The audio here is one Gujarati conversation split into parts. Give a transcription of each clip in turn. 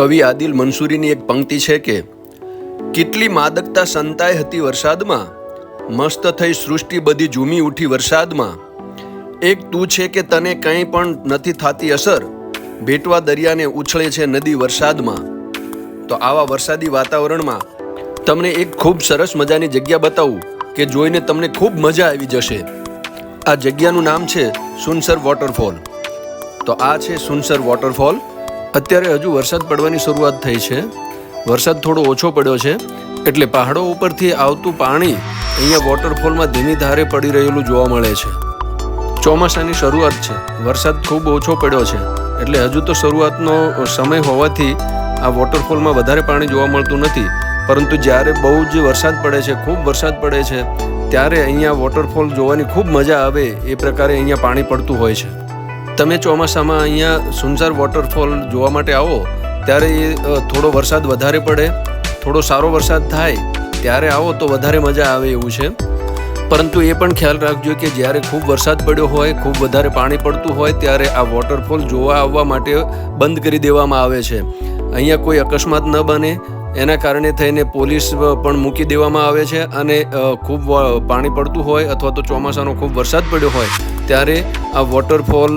કવિ આદિલ મંસૂરીની એક પંક્તિ છે કે, કેટલી માદકતા સંતાઈ હતી વરસાદમાં, મસ્ત થઈ સૃષ્ટિ બધી ઝૂમી ઉઠી વરસાદમાં. એક તું છે કે તને કંઈ પણ નથી થતી અસર, ભેટવા દરિયાને ઉછળે છે નદી વરસાદમાં. તો આવા વરસાદી વાતાવરણમાં તમને એક ખૂબ સરસ મજાની જગ્યા બતાવું કે જોઈને તમને ખૂબ મજા આવી જશે. આ જગ્યાનું નામ છે સુનસર વોટરફોલ. તો આ છે સુનસર વોટરફોલ. અત્યારે હજુ વરસાદ પડવાની શરૂઆત થઈ છે. વરસાદ થોડો ઓછો પડ્યો છે, એટલે પહાડો ઉપરથી આવતું પાણી અહીંયા વોટરફોલમાં ધીમી ધારે પડી રહેલું જોવા મળે છે. ચોમાસાની શરૂઆત છે, વરસાદ ખૂબ ઓછો પડ્યો છે, એટલે હજુ તો શરૂઆતનો સમય હોવાથી આ વોટરફોલમાં વધારે પાણી જોવા મળતું નથી, પરંતુ જ્યારે બહુ જ વરસાદ પડે છે, ખૂબ વરસાદ પડે છે, ત્યારે અહીંયા વોટરફોલ જોવાની ખૂબ મજા આવે એ પ્રકારે અહીંયા પાણી પડતું હોય છે. તમે ચોમાસામાં અહીંયા સુનસાર વોટરફોલ જોવા માટે આવો, ત્યારે એ થોડો વરસાદ વધારે પડે, થોડો સારો વરસાદ થાય, ત્યારે આવો તો વધારે મજા આવે એવું છે. પરંતુ એ પણ ખ્યાલ રાખજો કે જ્યારે ખૂબ વરસાદ પડ્યો હોય, ખૂબ વધારે પાણી પડતું હોય, ત્યારે આ વોટરફોલ જોવા આવવા માટે બંધ કરી દેવામાં આવે છે. અહીંયા કોઈ અકસ્માત ન બને એના કારણે થઈને પોલીસ પણ મૂકી દેવામાં આવે છે અને ખૂબ પાણી પડતું હોય અથવા તો ચોમાસાનો ખૂબ વરસાદ પડ્યો હોય ત્યારે આ વોટરફોલ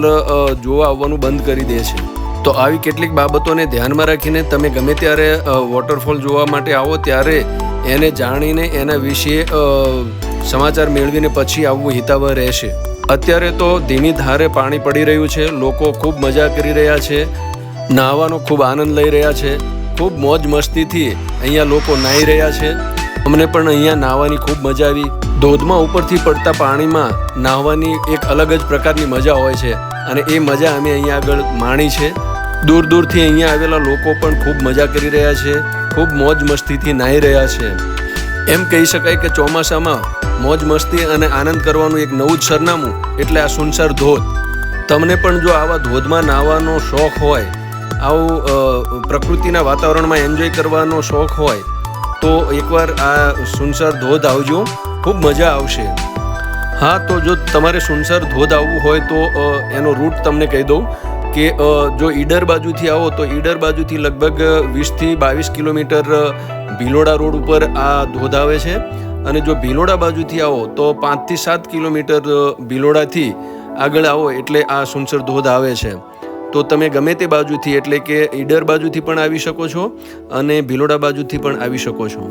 જોવા આવવાનું બંધ કરી દે છે. તો આવી કેટલીક બાબતોને ધ્યાનમાં રાખીને તમે ગમે ત્યારે વોટરફોલ જોવા માટે આવો ત્યારે એને જાણીને એના વિશે સમાચાર મેળવીને પછી આવવું હિતાવહ રહેશે. અત્યારે તો ધીમી ધારે પાણી પડી રહ્યું છે, લોકો ખૂબ મજા કરી રહ્યા છે, નાહવાનો ખૂબ આનંદ લઈ રહ્યા છે ખૂબ મોજ મસ્તીથી અહીંયા લોકો નાહી રહ્યા છે. અમને પણ અહીંયા નાહવાની ખૂબ મજા આવી. ધોધમાં ઉપરથી પડતા પાણીમાં નાહવાની એક અલગ જ પ્રકારની મજા હોય છે અને એ મજા અમે અહીંયા આગળ માણી છે. દૂર દૂરથી અહીંયા આવેલા લોકો પણ ખૂબ મજા કરી રહ્યા છે, ખૂબ મોજ મસ્તીથી નાહી રહ્યા છે. એમ કહી શકાય કે ચોમાસામાં મોજ મસ્તી અને આનંદ કરવાનું એક નવું જ સરનામું એટલે આ સુનસર ધોધ. તમને પણ જો આવા ધોધમાં નાહવાનો શોખ હોય આવું પ્રકૃતિના વાતાવરણમાં એન્જોય કરવાનો શોખ હોય, તો એકવાર આ સુનસર ધોધ આવજો. ખૂબ મજા આવશે. હા, તો જો તમારે સુનસર ધોધ આવવું હોય તો એનો રૂટ તમને કહી દઉં કે જો ઈડર બાજુથી આવો, તો ઈડર બાજુથી લગભગ વીસથી બાવીસ કિલોમીટર ભીલોડા રોડ ઉપર આ ધોધ આવે છે. અને જો ભિલોડા બાજુથી આવો, તો પાંચથી સાત કિલોમીટર ભિલોડાથી આગળ આવો, એટલે આ સુનસર ધોધ આવે છે. તો તમે ગમે તે બાજુથી, એટલે કે ઈડર બાજુથી પણ આવી શકો છો અને ભિલોડા બાજુથી પણ આવી શકો છો.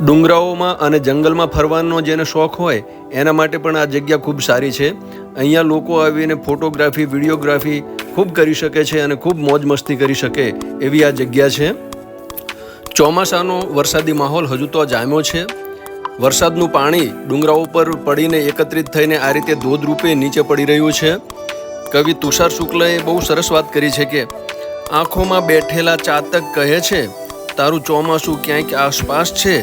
ડુંગરાઓમાં અને જંગલમાં ફરવાનો જેને શોખ હોય, એના માટે પણ આ જગ્યા ખૂબ સારી છે. અહીંયા લોકો આવીને ફોટોગ્રાફી, વિડીયોગ્રાફી ખૂબ કરી શકે છે અને ખૂબ મોજ મસ્તી કરી શકે એવી આ જગ્યા છે. ચોમાસાનો વરસાદી માહોલ હજુ તો જામ્યો છે. વરસાદનું પાણી ડુંગરાઓ પર પડીને એકત્રિત થઈને આ રીતે ધોધ રૂપે નીચે પડી રહ્યું છે. કવિ તુષાર શુક્લએ બહુ સરસ વાત કરી છે કે આંખોમાં બેઠેલા ચાતક કહે છે, તારું ચોમાસું ક્યાંક આસપાસ છે.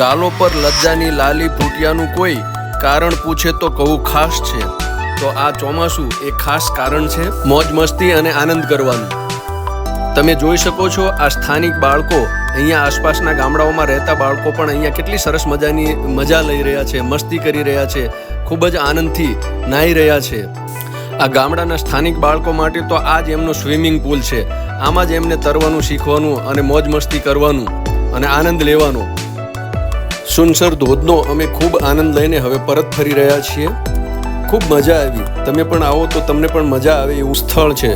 ગાલો પર લજ્જાની લાલી ફૂટિયાનું કોઈ કારણ પૂછે તો કહું ખાસ છે. તો આ ચોમાસું એ ખાસ કારણ છે? મોજ, મસ્તી અને આનંદ કરવાનું. તમે જોઈ શકો છો આ સ્થાનિક બાળકો અહીંયા આસપાસના ગામડાઓમાં રહેતા બાળકો પણ અહીંયા કેટલી સરસ મજાની, મજા લઈ રહ્યા છે, મસ્તી કરી રહ્યા છે, ખૂબ જ આનંદથી નાહી રહ્યા છે. આ ગામડાના સ્થાનિક બાળકો માટે તો આ જ એમનો સ્વિમિંગ પુલ છે. આમાં જ એમને તરવાનું, શીખવાનું અને મોજ મસ્તી કરવાનું અને આનંદ લેવાનો. સુનસર ધોધનો અમે ખૂબ આનંદ લઈને હવે પરત ફરી રહ્યા છીએ. ખૂબ મજા આવી. તમે પણ આવો તો તમને પણ મજા આવે એવું સ્થળ છે.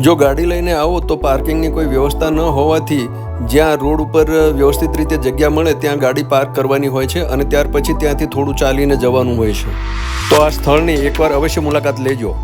જો ગાડી લઈને આવો તો પાર્કિંગની કોઈ વ્યવસ્થા ન હોવાથી જ્યાં રોડ ઉપર વ્યવસ્થિત રીતે જગ્યા મળે ત્યાં ગાડી પાર્ક કરવાની હોય છે અને ત્યાર પછી ત્યાંથી થોડું ચાલીને જવાનું હોય છે. તો આ સ્થળની એકવાર અવશ્ય મુલાકાત લેજો.